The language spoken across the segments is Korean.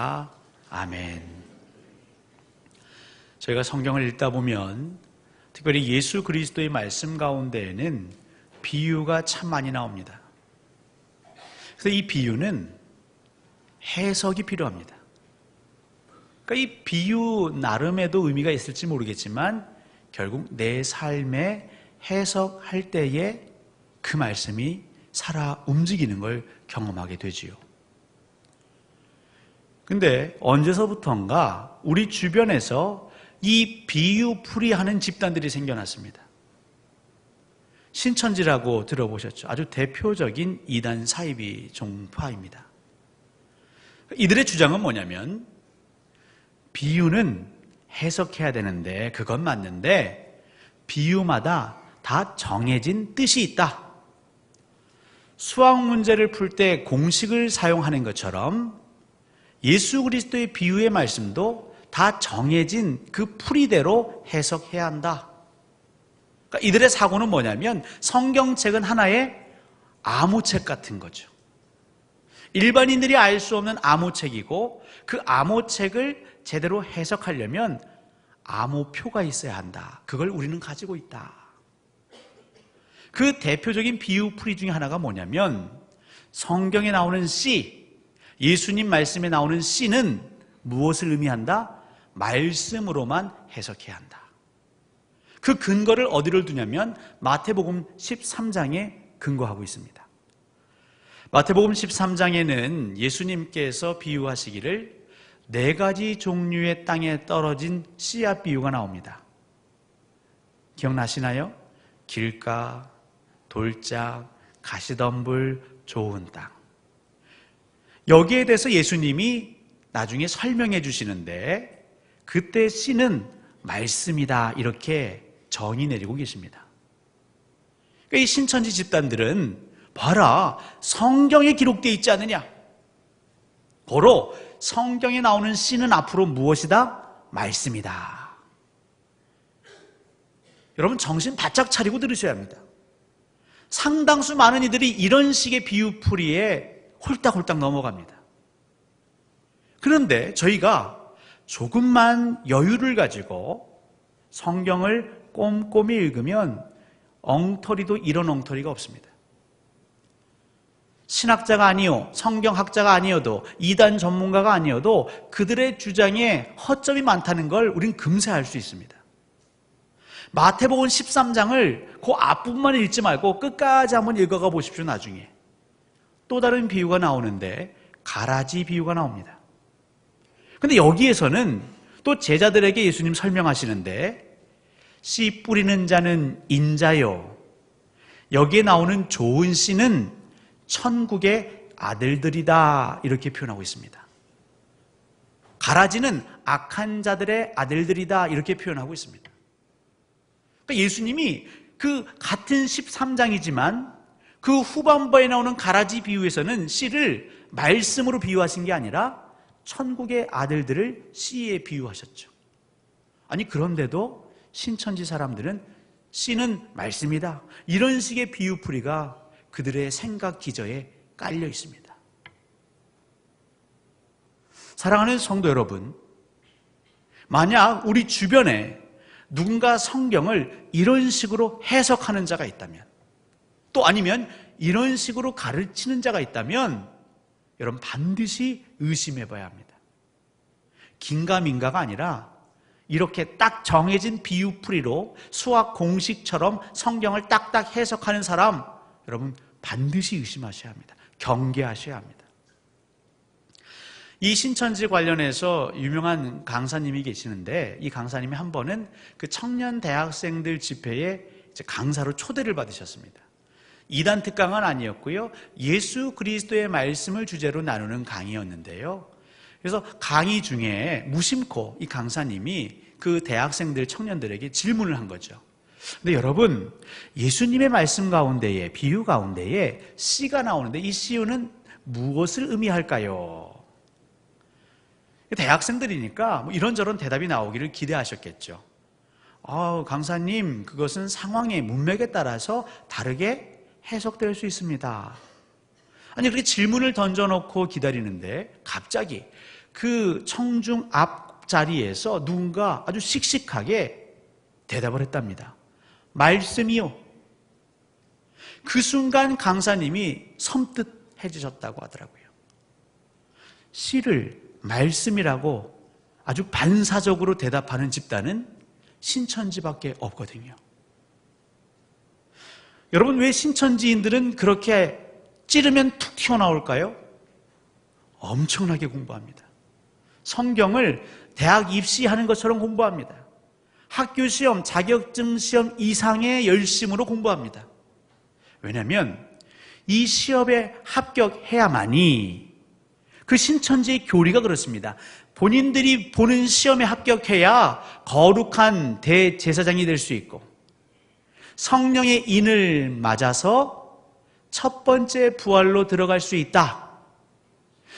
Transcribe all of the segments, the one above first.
아, 아멘. 저희가 성경을 읽다 보면 특별히 예수 그리스도의 말씀 가운데에는 비유가 참 많이 나옵니다. 그래서 이 비유는 해석이 필요합니다. 그러니까 이 비유 나름에도 의미가 있을지 모르겠지만 결국 내 삶에 해석할 때에 그 말씀이 살아 움직이는 걸 경험하게 되지요. 근데 언제서부턴가 우리 주변에서 이 비유풀이 하는 집단들이 생겨났습니다. 신천지라고 들어보셨죠? 아주 대표적인 이단 사이비 종파입니다. 이들의 주장은 뭐냐면 비유는 해석해야 되는데 그건 맞는데 비유마다 다 정해진 뜻이 있다. 수학 문제를 풀 때 공식을 사용하는 것처럼 예수 그리스도의 비유의 말씀도 다 정해진 그 풀이대로 해석해야 한다. 그러니까 이들의 사고는 뭐냐면 성경책은 하나의 암호책 같은 거죠. 일반인들이 알 수 없는 암호책이고 그 암호책을 제대로 해석하려면 암호표가 있어야 한다. 그걸 우리는 가지고 있다. 그 대표적인 비유풀이 중에 하나가 뭐냐면 성경에 나오는 씨, 예수님 말씀에 나오는 씨는 무엇을 의미한다? 말씀으로만 해석해야 한다. 그 근거를 어디를 두냐면 마태복음 13장에 근거하고 있습니다. 마태복음 13장에는 예수님께서 비유하시기를 네 가지 종류의 땅에 떨어진 씨앗 비유가 나옵니다. 기억나시나요? 길가, 돌짝, 가시덤불, 좋은 땅. 여기에 대해서 예수님이 나중에 설명해 주시는데 그때 씨는 말씀이다 이렇게 정의 내리고 계십니다. 그러니까 이 신천지 집단들은 봐라 성경에 기록되어 있지 않느냐. 고로 성경에 나오는 씨는 앞으로 무엇이다? 말씀이다. 여러분 정신 바짝 차리고 들으셔야 합니다. 상당수 많은 이들이 이런 식의 비유풀이에 홀딱홀딱 넘어갑니다. 그런데 저희가 조금만 여유를 가지고 성경을 꼼꼼히 읽으면 엉터리도 이런 엉터리가 없습니다. 신학자가 아니요, 성경학자가 아니어도, 이단 전문가가 아니어도 그들의 주장에 허점이 많다는 걸 우린 금세 알 수 있습니다. 마태복음 13장을 그 앞부분만 읽지 말고 끝까지 한번 읽어가 보십시오, 나중에. 또 다른 비유가 나오는데, 가라지 비유가 나옵니다. 근데 여기에서는 또 제자들에게 예수님 설명하시는데, 씨 뿌리는 자는 인자요. 여기에 나오는 좋은 씨는 천국의 아들들이다. 이렇게 표현하고 있습니다. 가라지는 악한 자들의 아들들이다. 이렇게 표현하고 있습니다. 그러니까 예수님이 그 같은 13장이지만 그 후반부에 나오는 가라지 비유에서는 씨를 말씀으로 비유하신 게 아니라 천국의 아들들을 씨에 비유하셨죠. 아니, 그런데도 신천지 사람들은 씨는 말씀이다. 이런 식의 비유풀이가 그들의 생각 기저에 깔려 있습니다. 사랑하는 성도 여러분, 만약 우리 주변에 누군가 성경을 이런 식으로 해석하는 자가 있다면, 또 아니면 이런 식으로 가르치는 자가 있다면, 여러분 반드시 의심해 봐야 합니다. 긴가민가가 아니라 이렇게 딱 정해진 비유풀이로 수학 공식처럼 성경을 딱딱 해석하는 사람, 여러분 반드시 의심하셔야 합니다. 경계하셔야 합니다. 이 신천지 관련해서 유명한 강사님이 계시는데 이 강사님이 한 번은 그 청년 대학생들 집회에 강사로 초대를 받으셨습니다. 이단 특강은 아니었고요. 예수 그리스도의 말씀을 주제로 나누는 강의였는데요. 그래서 강의 중에 무심코 이 강사님이 그 대학생들 청년들에게 질문을 한 거죠. 근데 여러분, 예수님의 말씀 가운데에, 비유 가운데에 씨가 나오는데 이 씨유는 무엇을 의미할까요? 대학생들이니까 뭐 이런저런 대답이 나오기를 기대하셨겠죠. 아, 강사님, 그것은 상황의 문맥에 따라서 다르게 해석될 수 있습니다. 아니, 그렇게 질문을 던져놓고 기다리는데 갑자기 그 청중 앞자리에서 누군가 아주 씩씩하게 대답을 했답니다. 말씀이요. 그 순간 강사님이 섬뜩해지셨다고 하더라고요. 시를 말씀이라고 아주 반사적으로 대답하는 집단은 신천지밖에 없거든요. 여러분 왜 신천지인들은 그렇게 찌르면 툭 튀어나올까요? 엄청나게 공부합니다. 성경을 대학 입시하는 것처럼 공부합니다. 학교 시험, 자격증 시험 이상의 열심으로 공부합니다. 왜냐하면 이 시험에 합격해야만이 그 신천지의 교리가 그렇습니다. 본인들이 보는 시험에 합격해야 거룩한 대제사장이 될 수 있고 성령의 인을 맞아서 첫 번째 부활로 들어갈 수 있다.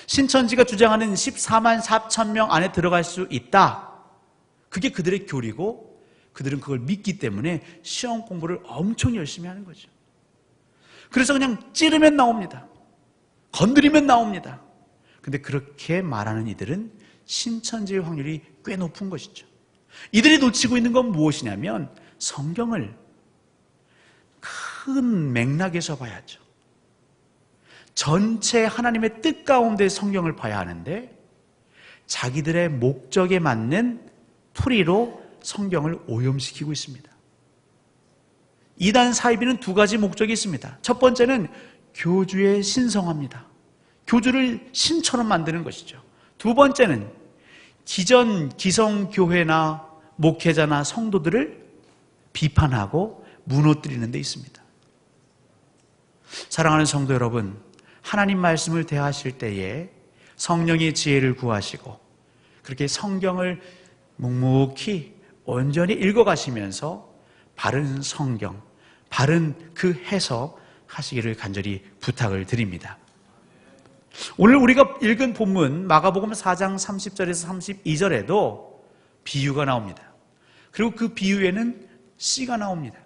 신천지가 주장하는 14만 4천 명 안에 들어갈 수 있다. 그게 그들의 교리고 그들은 그걸 믿기 때문에 시험 공부를 엄청 열심히 하는 거죠. 그래서 그냥 찌르면 나옵니다. 건드리면 나옵니다. 근데 그렇게 말하는 이들은 신천지의 확률이 꽤 높은 것이죠. 이들이 놓치고 있는 건 무엇이냐면 성경을 큰 맥락에서 봐야죠. 전체 하나님의 뜻 가운데 성경을 봐야 하는데 자기들의 목적에 맞는 풀이로 성경을 오염시키고 있습니다. 이단 사이비는 두 가지 목적이 있습니다. 첫 번째는 교주의 신성합니다. 교주를 신처럼 만드는 것이죠. 두 번째는 기존 기성교회나 목회자나 성도들을 비판하고 무너뜨리는 데 있습니다. 사랑하는 성도 여러분, 하나님 말씀을 대하실 때에 성령의 지혜를 구하시고 그렇게 성경을 묵묵히 온전히 읽어가시면서 바른 성경, 바른 그 해석 하시기를 간절히 부탁을 드립니다. 오늘 우리가 읽은 본문 마가복음 4장 30절에서 32절에도 비유가 나옵니다. 그리고 그 비유에는 씨가 나옵니다.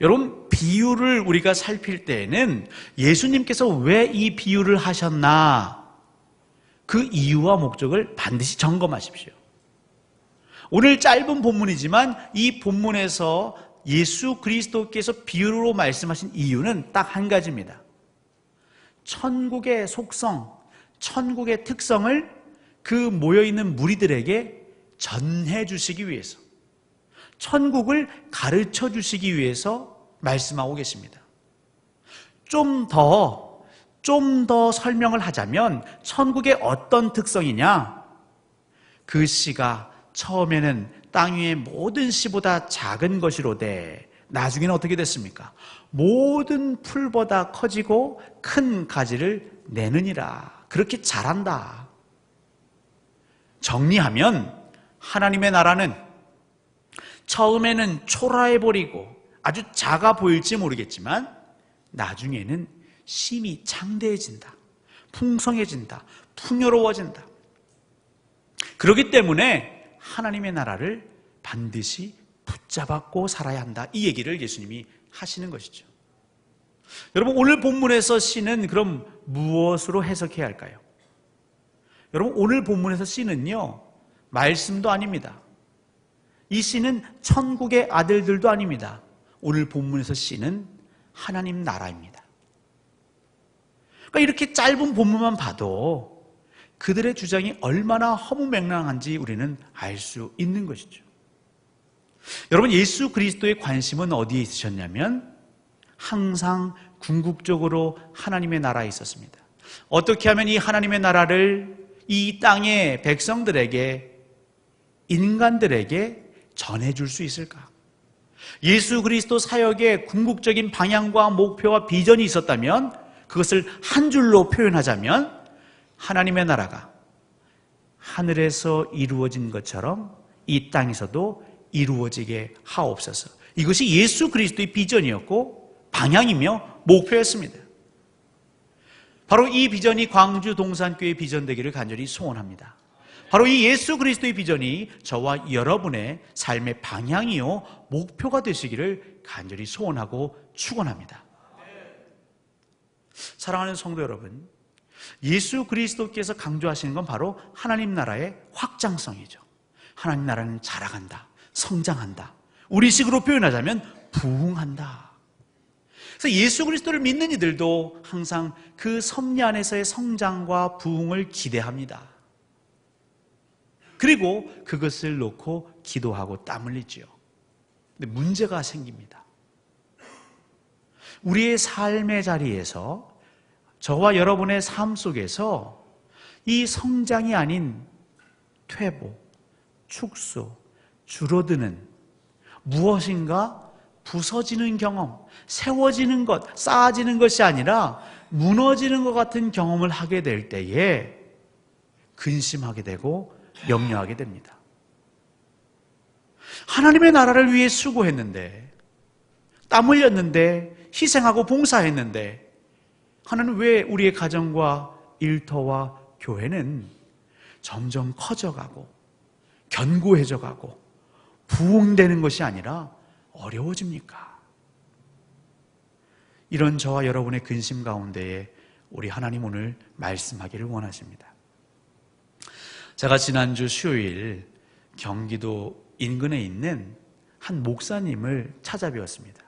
여러분, 비유를 우리가 살필 때에는 예수님께서 왜 이 비유를 하셨나 그 이유와 목적을 반드시 점검하십시오. 오늘 짧은 본문이지만 이 본문에서 예수 그리스도께서 비유로 말씀하신 이유는 딱 한 가지입니다. 천국의 속성, 천국의 특성을 그 모여있는 무리들에게 전해 주시기 위해서, 천국을 가르쳐 주시기 위해서 말씀하고 계십니다. 좀 더, 좀 더 설명을 하자면, 천국의 어떤 특성이냐? 그 씨가 처음에는 땅 위의 모든 씨보다 작은 것이로되, 나중에는 어떻게 됐습니까? 모든 풀보다 커지고 큰 가지를 내느니라. 그렇게 잘한다. 정리하면 하나님의 나라는 처음에는 초라해 버리고 아주 작아 보일지 모르겠지만 나중에는 심이 창대해진다. 풍성해진다. 풍요로워진다. 그렇기 때문에 하나님의 나라를 반드시 붙잡았고 살아야 한다. 이 얘기를 예수님이 하시는 것이죠. 여러분, 오늘 본문에서 씨는 그럼 무엇으로 해석해야 할까요? 여러분, 오늘 본문에서 씨는요, 말씀도 아닙니다. 이 씨는 천국의 아들들도 아닙니다. 오늘 본문에서 씨는 하나님 나라입니다. 그러니까 이렇게 짧은 본문만 봐도 그들의 주장이 얼마나 허무맹랑한지 우리는 알 수 있는 것이죠. 여러분, 예수 그리스도의 관심은 어디에 있으셨냐면 항상 궁극적으로 하나님의 나라에 있었습니다. 어떻게 하면 이 하나님의 나라를 이 땅의 백성들에게 인간들에게 전해줄 수 있을까? 예수 그리스도 사역의 궁극적인 방향과 목표와 비전이 있었다면 그것을 한 줄로 표현하자면 하나님의 나라가 하늘에서 이루어진 것처럼 이 땅에서도 이루어지게 하옵소서. 이것이 예수 그리스도의 비전이었고 방향이며 목표였습니다. 바로 이 비전이 광주 동산교회 비전 되기를 간절히 소원합니다. 바로 이 예수 그리스도의 비전이 저와 여러분의 삶의 방향이요 목표가 되시기를 간절히 소원하고 축원합니다. 사랑하는 성도 여러분, 예수 그리스도께서 강조하시는 건 바로 하나님 나라의 확장성이죠. 하나님 나라는 자라간다, 성장한다. 우리식으로 표현하자면 부흥한다. 그래서 예수 그리스도를 믿는 이들도 항상 그 섭리 안에서의 성장과 부흥을 기대합니다. 그리고 그것을 놓고 기도하고 땀 흘리지요. 근데 문제가 생깁니다. 우리의 삶의 자리에서 저와 여러분의 삶 속에서 이 성장이 아닌 퇴보, 축소, 줄어드는 무엇인가 부서지는 경험, 세워지는 것, 쌓아지는 것이 아니라 무너지는 것 같은 경험을 하게 될 때에 근심하게 되고 염려하게 됩니다. 하나님의 나라를 위해 수고했는데, 땀 흘렸는데, 희생하고 봉사했는데, 하나님 왜 우리의 가정과 일터와 교회는 점점 커져가고, 견고해져가고, 부흥되는 것이 아니라 어려워집니까? 이런 저와 여러분의 근심 가운데에 우리 하나님 오늘 말씀하기를 원하십니다. 제가 지난주 수요일 경기도 인근에 있는 한 목사님을 찾아뵈었습니다.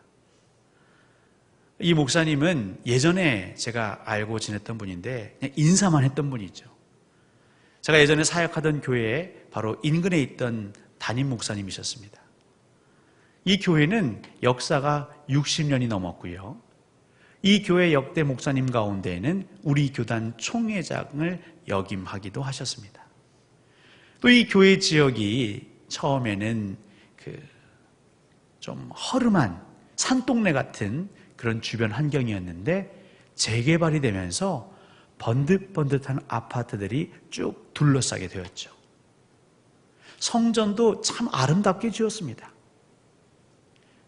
이 목사님은 예전에 제가 알고 지냈던 분인데 인사만 했던 분이죠. 제가 예전에 사역하던 교회에 바로 인근에 있던 담임 목사님이셨습니다. 이 교회는 역사가 60년이 넘었고요. 이 교회 역대 목사님 가운데에는 우리 교단 총회장을 역임하기도 하셨습니다. 또 이 교회 지역이 처음에는 그 좀 허름한 산동네 같은 그런 주변 환경이었는데 재개발이 되면서 번듯번듯한 아파트들이 쭉 둘러싸게 되었죠. 성전도 참 아름답게 지었습니다.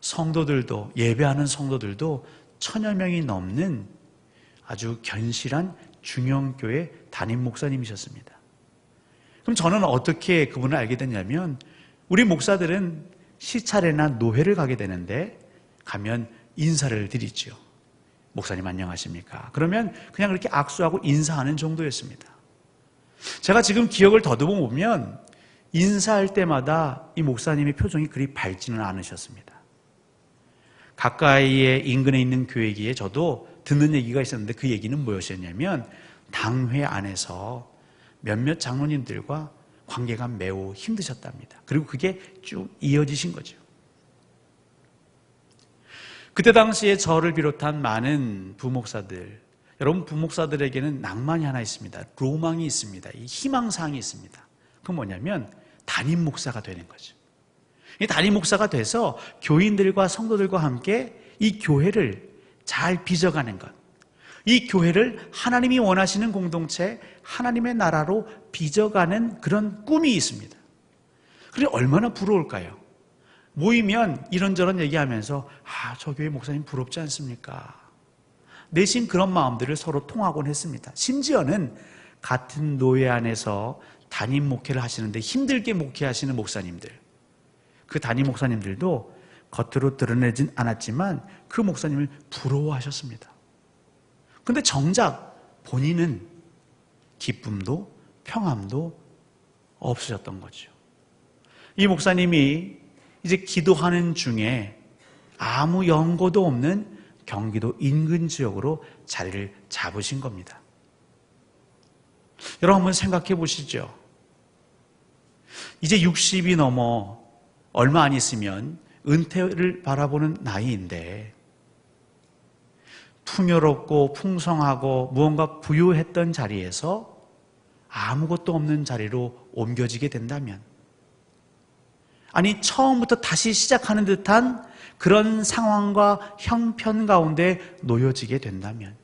성도들도 예배하는 성도들도 천여 명이 넘는 아주 견실한 중형교회 담임 목사님이셨습니다. 그럼 저는 어떻게 그분을 알게 됐냐면 우리 목사들은 시차례나 노회를 가게 되는데 가면 인사를 드리죠. 목사님 안녕하십니까? 그러면 그냥 그렇게 악수하고 인사하는 정도였습니다. 제가 지금 기억을 더듬어 보면 인사할 때마다 이 목사님의 표정이 그리 밝지는 않으셨습니다. 가까이에 인근에 있는 교회기에 저도 듣는 얘기가 있었는데 그 얘기는 무엇이었냐면 당회 안에서 몇몇 장로님들과 관계가 매우 힘드셨답니다. 그리고 그게 쭉 이어지신 거죠. 그때 당시에 저를 비롯한 많은 부목사들, 여러분 부목사들에게는 낭만이 하나 있습니다. 로망이 있습니다. 이 희망사항이 있습니다. 그건 뭐냐면 담임 목사가 되는 거죠. 이 담임 목사가 돼서 교인들과 성도들과 함께 이 교회를 잘 빚어가는 것. 이 교회를 하나님이 원하시는 공동체, 하나님의 나라로 빚어가는 그런 꿈이 있습니다. 그래 얼마나 부러울까요? 모이면 이런저런 얘기하면서 아, 저 교회 목사님 부럽지 않습니까? 내심 그런 마음들을 서로 통하곤 했습니다. 심지어는 같은 노예 안에서 담임 목회를 하시는데 힘들게 목회하시는 목사님들, 그 담임 목사님들도 겉으로 드러내진 않았지만 그 목사님을 부러워하셨습니다. 근데 정작 본인은 기쁨도 평함도 없으셨던 거죠. 이 목사님이 이제 기도하는 중에 아무 연고도 없는 경기도 인근 지역으로 자리를 잡으신 겁니다. 여러분 한번 생각해 보시죠. 이제 60이 넘어 얼마 안 있으면 은퇴를 바라보는 나이인데 풍요롭고 풍성하고 무언가 부유했던 자리에서 아무것도 없는 자리로 옮겨지게 된다면 아니 처음부터 다시 시작하는 듯한 그런 상황과 형편 가운데 놓여지게 된다면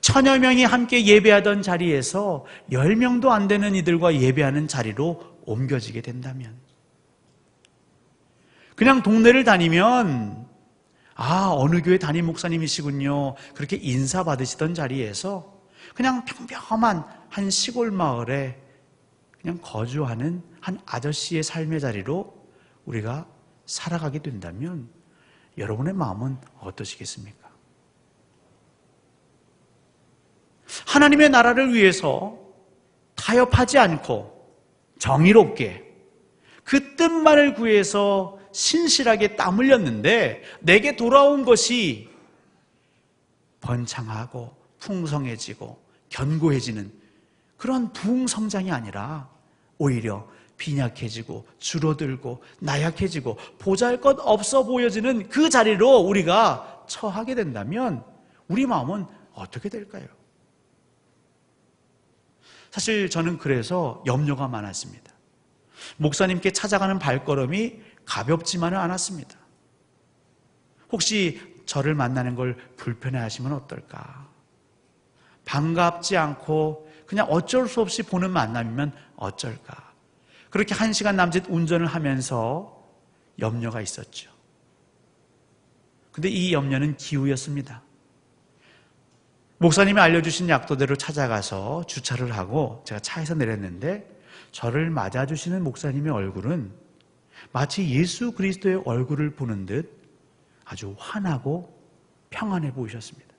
천여 명이 함께 예배하던 자리에서 열 명도 안 되는 이들과 예배하는 자리로 옮겨지게 된다면 그냥 동네를 다니면 아 어느 교회 담임 목사님이시군요 그렇게 인사 받으시던 자리에서 그냥 평평한 한 시골 마을에 그냥 거주하는 한 아저씨의 삶의 자리로 우리가 살아가게 된다면 여러분의 마음은 어떠시겠습니까? 하나님의 나라를 위해서 타협하지 않고 정의롭게 그 뜻만을 구해서 신실하게 땀 흘렸는데 내게 돌아온 것이 번창하고 풍성해지고 견고해지는 그런 부흥 성장이 아니라 오히려 빈약해지고 줄어들고 나약해지고 보잘것 없어 보여지는 그 자리로 우리가 처하게 된다면 우리 마음은 어떻게 될까요? 사실 저는 그래서 염려가 많았습니다. 목사님께 찾아가는 발걸음이 가볍지만은 않았습니다. 혹시 저를 만나는 걸 불편해 하시면 어떨까? 반갑지 않고 그냥 어쩔 수 없이 보는 만남이면 어쩔까? 그렇게 한 시간 남짓 운전을 하면서 염려가 있었죠. 근데 이 염려는 기우였습니다. 목사님이 알려주신 약도대로 찾아가서 주차를 하고 제가 차에서 내렸는데 저를 맞아주시는 목사님의 얼굴은 마치 예수 그리스도의 얼굴을 보는 듯 아주 환하고 평안해 보이셨습니다.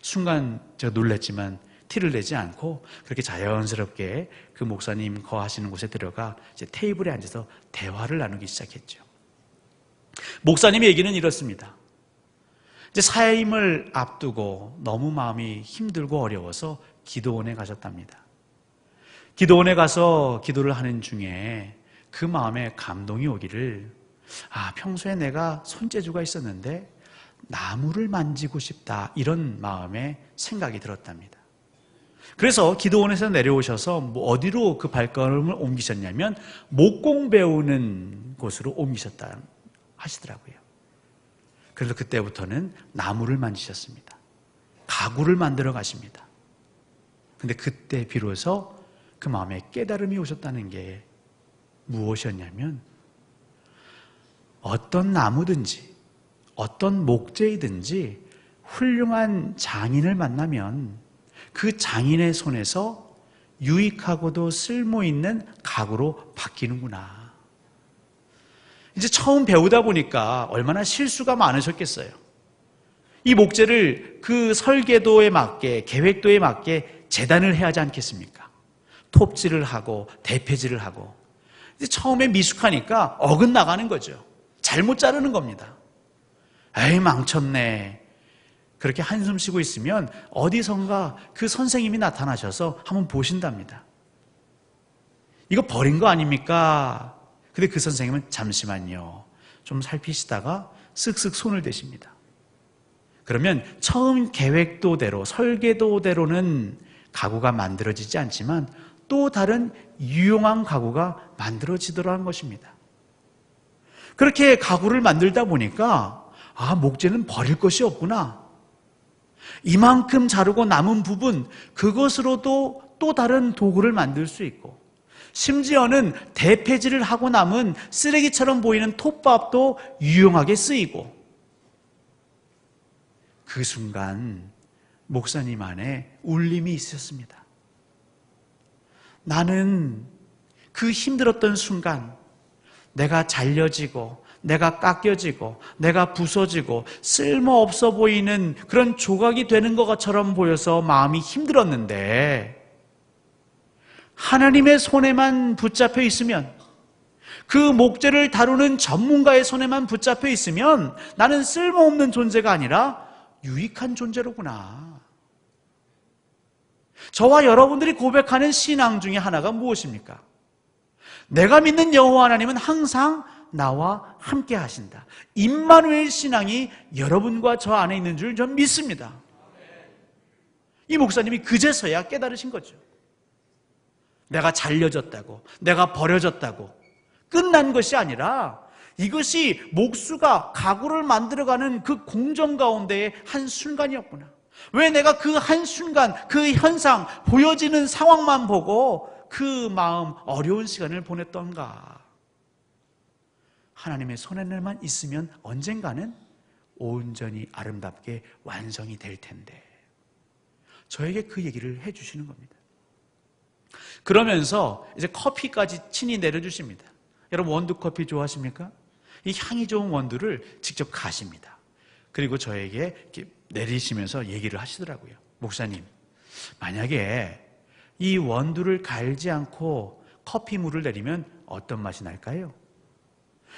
순간 제가 놀랐지만 티를 내지 않고 그렇게 자연스럽게 그 목사님 거하시는 곳에 들어가 이제 테이블에 앉아서 대화를 나누기 시작했죠. 목사님의 얘기는 이렇습니다. 이제 사임을 앞두고 너무 마음이 힘들고 어려워서 기도원에 가셨답니다. 기도원에 가서 기도를 하는 중에 그 마음에 감동이 오기를 아, 평소에 내가 손재주가 있었는데 나무를 만지고 싶다. 이런 마음에 생각이 들었답니다. 그래서 기도원에서 내려오셔서 뭐 어디로 그 발걸음을 옮기셨냐면 목공 배우는 곳으로 옮기셨다 하시더라고요. 그래서 그때부터는 나무를 만지셨습니다. 가구를 만들어 가십니다. 근데 그때 비로소 그 마음에 깨달음이 오셨다는 게 무엇이었냐면 어떤 나무든지 어떤 목재이든지 훌륭한 장인을 만나면 그 장인의 손에서 유익하고도 쓸모 있는 가구로 바뀌는구나. 이제 처음 배우다 보니까 얼마나 실수가 많으셨겠어요. 이 목재를 그 설계도에 맞게, 계획도에 맞게 재단을 해야 하지 않겠습니까? 톱질을 하고, 대패질을 하고. 처음에 미숙하니까 어긋나가는 거죠. 잘못 자르는 겁니다. 에이, 망쳤네. 그렇게 한숨 쉬고 있으면 어디선가 그 선생님이 나타나셔서 한번 보신답니다. 이거 버린 거 아닙니까? 근데 그 선생님은 잠시만요. 좀 살피시다가 쓱쓱 손을 대십니다. 그러면 처음 계획도대로, 설계도대로는 가구가 만들어지지 않지만 또 다른 유용한 가구가 만들어지더라는 것입니다. 그렇게 가구를 만들다 보니까 아, 목재는 버릴 것이 없구나. 이만큼 자르고 남은 부분, 그것으로도 또 다른 도구를 만들 수 있고, 심지어는 대패질을 하고 남은 쓰레기처럼 보이는 톱밥도 유용하게 쓰이고, 그 순간 목사님 안에 울림이 있었습니다. 나는 그 힘들었던 순간 내가 잘려지고 내가 깎여지고 내가 부서지고 쓸모없어 보이는 그런 조각이 되는 것처럼 보여서 마음이 힘들었는데 하나님의 손에만 붙잡혀 있으면 그 목재를 다루는 전문가의 손에만 붙잡혀 있으면 나는 쓸모없는 존재가 아니라 유익한 존재로구나. 저와 여러분들이 고백하는 신앙 중에 하나가 무엇입니까? 내가 믿는 여호와 하나님은 항상 나와 함께 하신다. 임마누엘 신앙이 여러분과 저 안에 있는 줄 전 믿습니다. 이 목사님이 그제서야 깨달으신 거죠. 내가 잘려졌다고, 내가 버려졌다고, 끝난 것이 아니라 이것이 목수가 가구를 만들어가는 그 공정 가운데의 한 순간이었구나. 왜 내가 그 한순간, 그 현상, 보여지는 상황만 보고 그 마음 어려운 시간을 보냈던가? 하나님의 손에만 있으면 언젠가는 온전히 아름답게 완성이 될 텐데. 저에게 그 얘기를 해 주시는 겁니다. 그러면서 이제 커피까지 친히 내려주십니다. 여러분 원두 커피 좋아하십니까? 이 향이 좋은 원두를 직접 가십니다. 그리고 저에게 내리시면서 얘기를 하시더라고요. 목사님, 만약에 이 원두를 갈지 않고 커피 물을 내리면 어떤 맛이 날까요?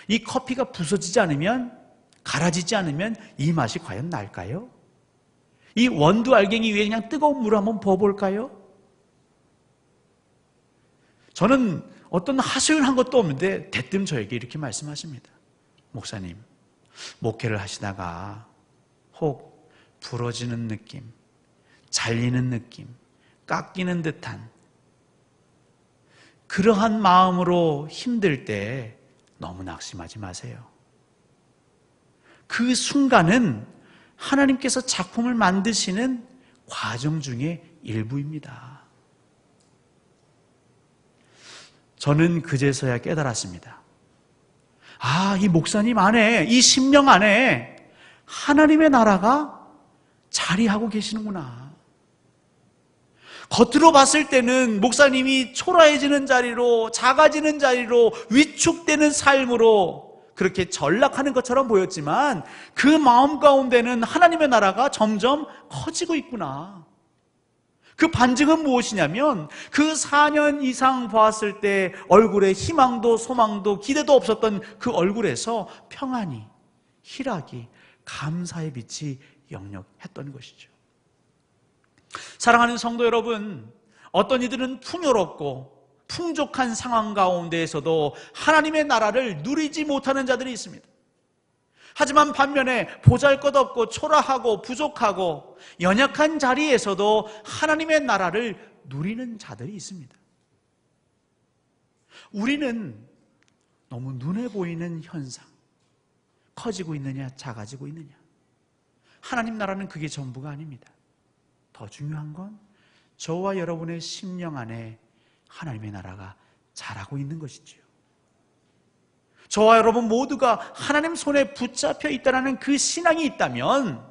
이 커피가 부서지지 않으면, 갈아지지 않으면 이 맛이 과연 날까요? 이 원두 알갱이 위에 그냥 뜨거운 물을 한번 부어볼까요? 저는 어떤 하소연한 것도 없는데 대뜸 저에게 이렇게 말씀하십니다. 목사님, 목회를 하시다가 혹 부러지는 느낌, 잘리는 느낌, 깎이는 듯한 그러한 마음으로 힘들 때 너무 낙심하지 마세요. 그 순간은 하나님께서 작품을 만드시는 과정 중의 일부입니다. 저는 그제서야 깨달았습니다. 아, 이 목사님 안에, 이 심령 안에 하나님의 나라가 자리하고 계시는구나. 겉으로 봤을 때는 목사님이 초라해지는 자리로, 작아지는 자리로, 위축되는 삶으로 그렇게 전락하는 것처럼 보였지만 그 마음 가운데는 하나님의 나라가 점점 커지고 있구나. 그 반증은 무엇이냐면 그 4년 이상 보았을 때 얼굴에 희망도 소망도 기대도 없었던 그 얼굴에서 평안이, 희락이, 감사의 빛이 영역했던 것이죠. 사랑하는 성도 여러분, 어떤 이들은 풍요롭고 풍족한 상황 가운데에서도 하나님의 나라를 누리지 못하는 자들이 있습니다. 하지만 반면에 보잘 것 없고 초라하고 부족하고 연약한 자리에서도 하나님의 나라를 누리는 자들이 있습니다. 우리는 너무 눈에 보이는 현상, 커지고 있느냐, 작아지고 있느냐. 하나님 나라는 그게 전부가 아닙니다. 더 중요한 건 저와 여러분의 심령 안에 하나님의 나라가 자라고 있는 것이지요. 저와 여러분 모두가 하나님 손에 붙잡혀 있다는 그 신앙이 있다면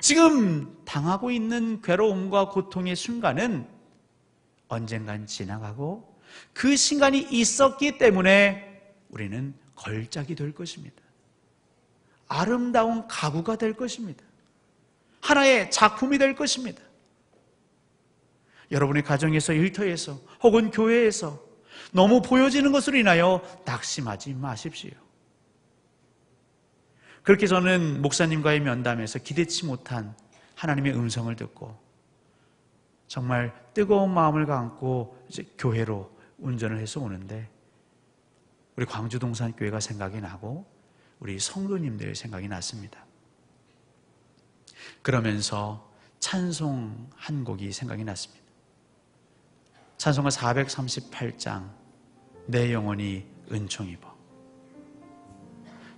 지금 당하고 있는 괴로움과 고통의 순간은 언젠간 지나가고 그 순간이 있었기 때문에 우리는 걸작이 될 것입니다. 아름다운 가구가 될 것입니다. 하나의 작품이 될 것입니다. 여러분의 가정에서 일터에서 혹은 교회에서 너무 보여지는 것으로 인하여 낙심하지 마십시오. 그렇게 저는 목사님과의 면담에서 기대치 못한 하나님의 음성을 듣고 정말 뜨거운 마음을 갖고 이제 교회로 운전을 해서 오는데 우리 광주 동산 교회가 생각이 나고 우리 성도님들 생각이 났습니다. 그러면서 찬송 한 곡이 생각이 났습니다. 찬송가 438장 내 영혼이 은총 입어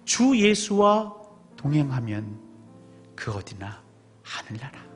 주 예수와 동행하면 그 어디나 하늘나라